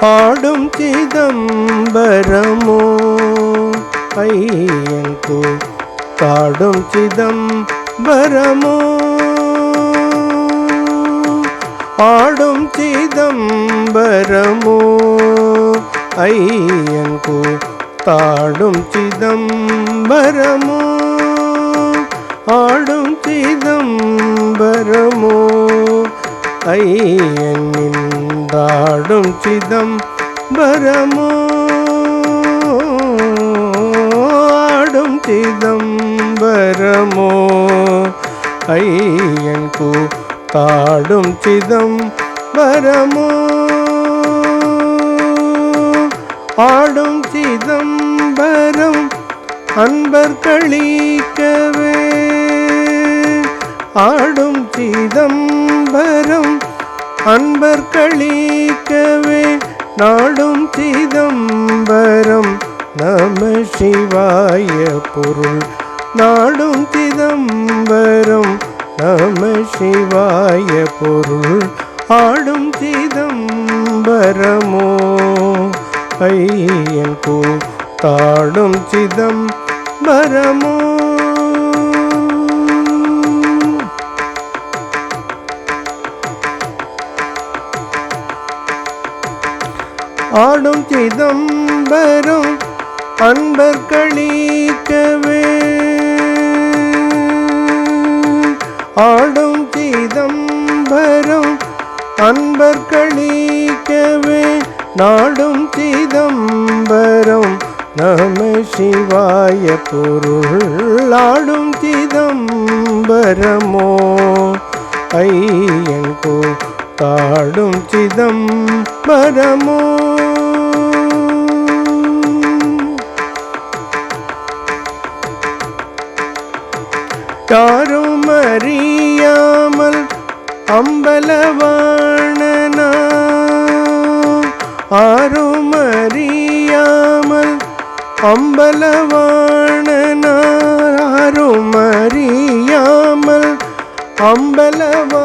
ஆடும் சிதம்பரமோ? ஐயங்கோ காடும் சிதம்பரமோ? ஆடும் சிதம்பரமோ? ஐயங்கோ தாடும் சிதம்பரமோ? ஆடும் சிதம்பரமோ? ஐயனின்றாடும் சிதம்பரமோ ஆடும் சிதம்பரமோ ஐயன் கூ தாடும் சிதம்பரமோ. ஆடும் சிதம்பரம் அன்பர் கழிக்கவே ஆடும் சிதம்பரம் அன்பர் கழிக்கவே நாடும் சிதம்பரம் நம சிவாய பொருள். நாடும் சிதம்பரம் நம சிவாய பொருள். ஆடும் சிதம்பரமோ ஐயன் கூ தாடும் சிதம்பரமோ. ஆடும் சிதம்பரம் அன்பர் கணிக்கவே. ஆடும் சிதம்பரம் அன்பர் கணிக்கவே. நாடும் சிதம்பரம் நம சிவாய பொருள். ஆடும் சிதம்பரமோ ஐயங்கோ தாடும் சிதம்பரமோ. யாரும் அறியாமல் அம்பலவாணனா ஆரும் அறியாமல் அம்பலவாணனார். ஆரும் அறியாமல் அம்பலவாணனார்.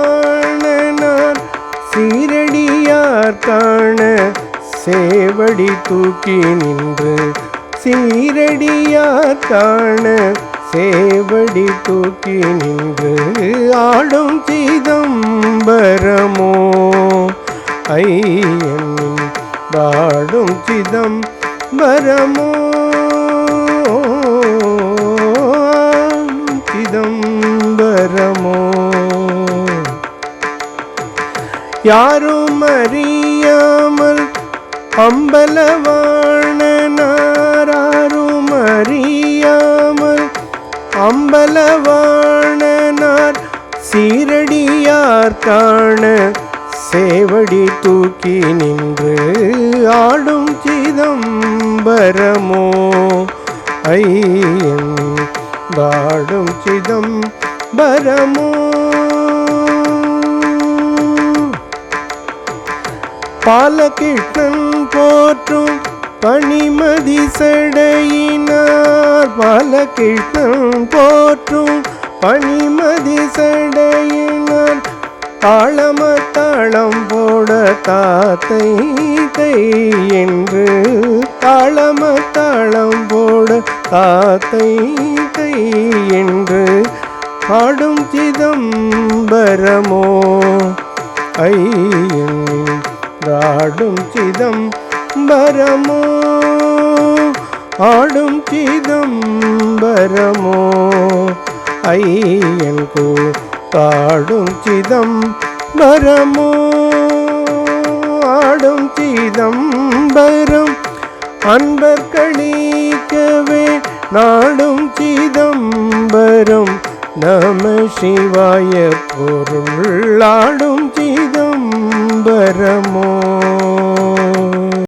சீரடியார் காண சேவடி தூக்கி நின்று. சீரடியார் காண சேவடி தூக்கி நின்று ஆடும் சிதம்பரமோ? ஐயன் பாடும் சிதம்பரமோ? சிதம்பரமோ? யாரும் அறியாமல் அம்பலவாணனாரும் பலவாணனார் சீரடியார் காண சேவடி தூக்கி நின்று ஆடும் சிதம்பரமோ? ஐயன் பாடும் சிதம்பரமோ? பாலகிருஷ்ணன் போற்றும் பனிமதி சடையினார் பாலகிருஷ்ணன் போற்றும் பனிமதி சடையினார் தாளம தாளம் போட தாத்தை தை என்று தாளம தாளம் போட தாத்தை தை என்று பாடும் சிதம்பரமோ ஐயன் ஆடும் சிதம்பரமோ ஆடும் சிதம்பரமோ? ஐயன் கூ ஆடும் சிதம்பரமோ? ஆடும் சிதம்பரம் அன்பர் கழிக்கவே நாடும் சிதம்பரம். நம சிவாய பொருள் ஆடும் சிதம்பரமோ?